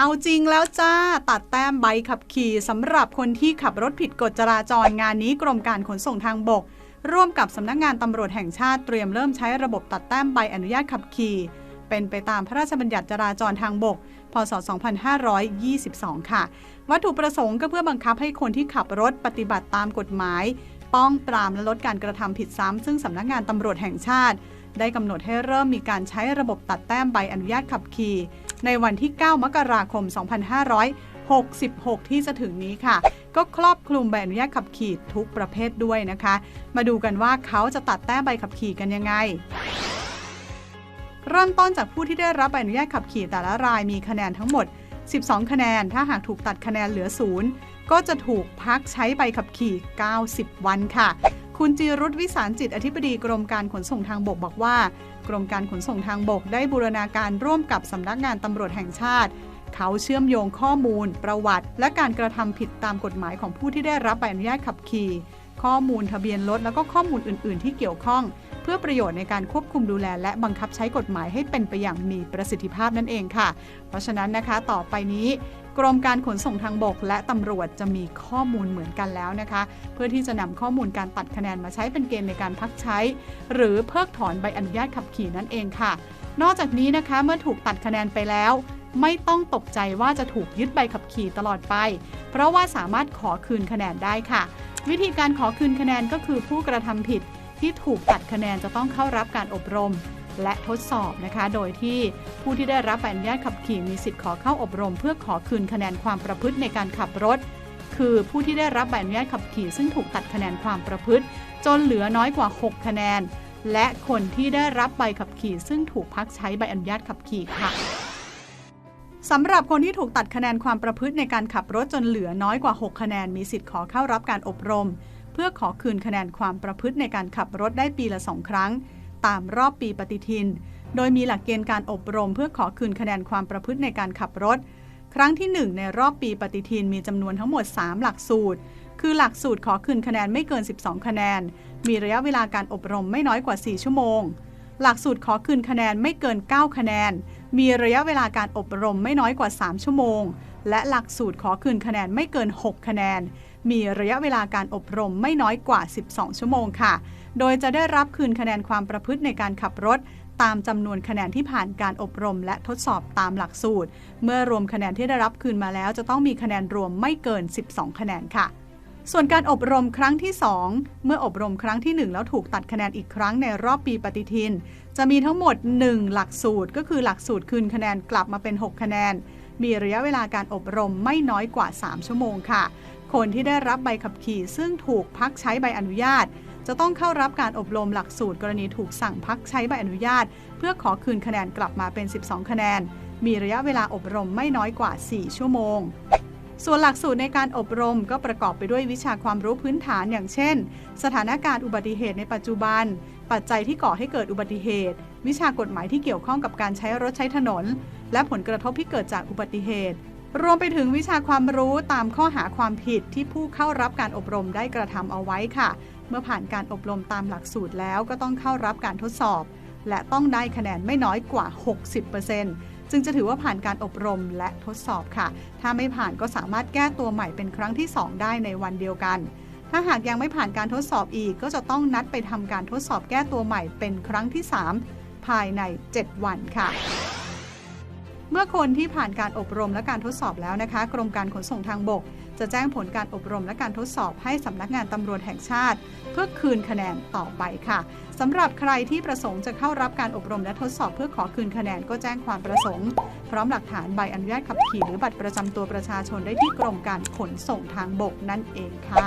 เอาจริงแล้วจ้า ตัดแต้มใบขับขี่สำหรับคนที่ขับรถผิดกฎจราจรงานนี้กรมการขนส่งทางบก ร่วมกับสำนักงานตำรวจแห่งชาติเตรียมเริ่มใช้ระบบตัดแต้มใบอนุญาตขับขี่ เป็นไปตามพระราชบัญญัติจราจรทางบก พศ 2522 ค่ะ วัตถุประสงค์ก็เพื่อบังคับให้คนที่ขับรถปฏิบัติตามกฎหมาย ป้องปรามและลดการกระทำผิดซ้ำซึ่งสำนักงานตำรวจแห่งชาติ ได้กำหนดให้เริ่มมีการใช้ระบบตัดแต้มใบอนุญาตขับขี่ ในวันที่ 9 มกราคม 2566 ที่จะถึงนี้ค่ะ ก็ครอบคลุมใบอนุญาตขับขี่ทุกประเภทด้วยนะคะ มาดูกันว่าเขาจะตัดแต้มใบขับขี่กันยังไงเริ่มต้นจากผู้ที่ได้รับใบอนุญาตขับขี่แต่ละรายมีคะแนนทั้งหมด 12 คะแนน ถ้าหากถูกตัดคะแนนเหลือศูนย์ก็จะถูกพักใช้ใบขับขี่ 90 วันค่ะ คุณจีรุธวิสารจิตอธิบดีกรมการขนส่งทางบกบอกว่า กรมการขนส่งทางบกได้บูรณาการร่วมกับสำนักงานตำรวจแห่งชาติ เขาเชื่อมโยงข้อมูล ประวัติ และการกระทำผิดตามกฎหมายของผู้ที่ได้รับใบอนุญาตขับขี่ ข้อมูลทะเบียนรถแล้วก็ข้อมูลอื่น ๆ ที่เกี่ยวข้อง เพื่อประโยชน์ในการควบคุมดูแล และบังคับใช้กฎหมายให้เป็นไปอย่างมีประสิทธิภาพนั่นเองค่ะ เพราะฉะนั้นนะคะ ต่อไปนี้ กรมการขนส่งทางบก และตำรวจจะมีข้อมูลเหมือนกันแล้วนะคะ เพื่อที่จะนำข้อมูลการตัดคะแนนมาใช้เป็นเกณฑ์ในการพักใช้ หรือเพิกถอนใบอนุญาตขับขี่นั่นเองค่ะ นอกจากนี้นะคะเมื่อถูกตัดคะแนนไปแล้ว ไม่ต้องตกใจว่าจะถูกยึดใบขับขี่ตลอดไป เพราะว่าสามารถขอคืนคะแนนได้ค่ะ วิธีการขอคืนคะแนนก็คือผู้กระทำผิดที่ถูกตัดคะแนนจะต้องเข้ารับการอบรม และทดสอบนะคะ โดยที่ผู้ที่ได้รับใบอนุญาตขับขี่มีสิทธิ์ขอเข้าอบรม เพื่อขอคืนคะแนนความประพฤติในการขับรถ คือผู้ที่ได้รับใบอนุญาตขับขี่ซึ่งถูกตัดคะแนนความประพฤติ จนเหลือน้อยกว่า 6 คะแนน และคนที่ได้รับใบขับขี่ ซึ่งถูกพักใช้ใบอนุญาตขับขี่ค่ะสำหรับคนที่ถูกตัดคะแนนความประพฤติในการขับรถจนเหลือน้อยกว่า 6 คะแนน มีสิทธิ์ขอเข้ารับการอบรม เพื่อขอคืนคะแนนความประพฤติในการขับรถได้ปีละสองครั้ง ตามรอบปีปฏิทิน โดยมีหลักเกณฑ์การอบรมเพื่อขอคืนคะแนนความประพฤติในการขับรถ ครั้งที่ 1 ในรอบปีปฏิทินมีจำนวนทั้งหมด 3 หลักสูตร คือหลักสูตรขอคืนคะแนนไม่เกิน 12 คะแนน มีระยะเวลาการอบรมไม่น้อยกว่า 4 ชั่วโมง หลักสูตรขอคืนคะแนนไม่เกิน 9 คะแนน มีระยะเวลาการอบรมไม่น้อยกว่า 3 ชั่วโมง และหลักสูตรขอคืนคะแนนไม่เกิน 6 คะแนน มีระยะเวลาการอบรมไม่น้อยกว่า 12 ชั่วโมงค่ะ โดยจะได้รับคืนคะแนนความประพฤติในการขับรถ ตามจำนวนคะแนนที่ผ่านการอบรม และทดสอบตามหลักสูตร เมื่อรวมคะแนนที่ได้รับคืนมาแล้ว จะต้องมีคะแนนรวมไม่เกิน 12 คะแนนค่ะส่วนการอบรมครั้งที่ 2 เมื่ออบรมครั้งที่ 1 แล้วถูกตัดคะแนนอีกครั้งในรอบปีปฏิทิน จะมีทั้งหมด 1 หลักสูตร ก็คือหลักสูตรคืนคะแนนกลับมาเป็น 6 คะแนน มีระยะเวลาการอบรมไม่น้อยกว่า 3 ชั่วโมงค่ะ คนที่ได้รับใบขับขี่ซึ่งถูกพักใช้ใบอนุญาต จะต้องเข้ารับการอบรมหลักสูตรกรณีถูกสั่งพักใช้ใบอนุญาต เพื่อขอคืนคะแนนกลับมาเป็น 12 คะแนน มีระยะเวลาอบรมไม่น้อยกว่า 4 ชั่วโมงส่วนหลักสูตรในการอบรมก็ประกอบไปด้วยวิชาความรู้พื้นฐานอย่างเช่น สถานการณ์อุบัติเหตุในปัจจุบัน ปัจจัยที่ก่อให้เกิดอุบัติเหตุ วิชากฎหมายที่เกี่ยวข้องกับการใช้รถใช้ถนน และผลกระทบที่เกิดจากอุบัติเหตุ รวมไปถึงวิชาความรู้ตามข้อหาความผิดที่ผู้เข้ารับการอบรมได้กระทำเอาไว้ค่ะ เมื่อผ่านการอบรมตามหลักสูตรแล้วก็ต้องเข้ารับการทดสอบ และต้องได้คะแนนไม่น้อยกว่า 60%จึงจะถือว่าผ่านการอบรมและทดสอบค่ะ ถ้าไม่ผ่านก็สามารถแก้ตัวใหม่เป็นครั้งที่ 2 ได้ในวันเดียวกันถ้าหากยังไม่ผ่านการทดสอบอีก ก็จะต้องนัดไปทำการทดสอบแก้ตัวใหม่เป็นครั้งที่ 3 ภายใน 7 วันค่ะ เมื่อคนที่ผ่านการอบรมและการทดสอบแล้วนะคะ กรมการขนส่งทางบก จะแจ้งผลการอบรมและการทดสอบให้สำนักงานตำรวจแห่งชาติ เพื่อคืนคะแนนต่อไปค่ะสำหรับใครที่ประสงค์จะเข้ารับการอบรมและทดสอบเพื่อขอคืนคะแนนก็แจ้งความประสงค์ พร้อมหลักฐานใบอนุญาตขับขี่หรือบัตรประจำตัวประชาชนได้ที่กรมการขนส่งทางบกนั่นเองค่ะ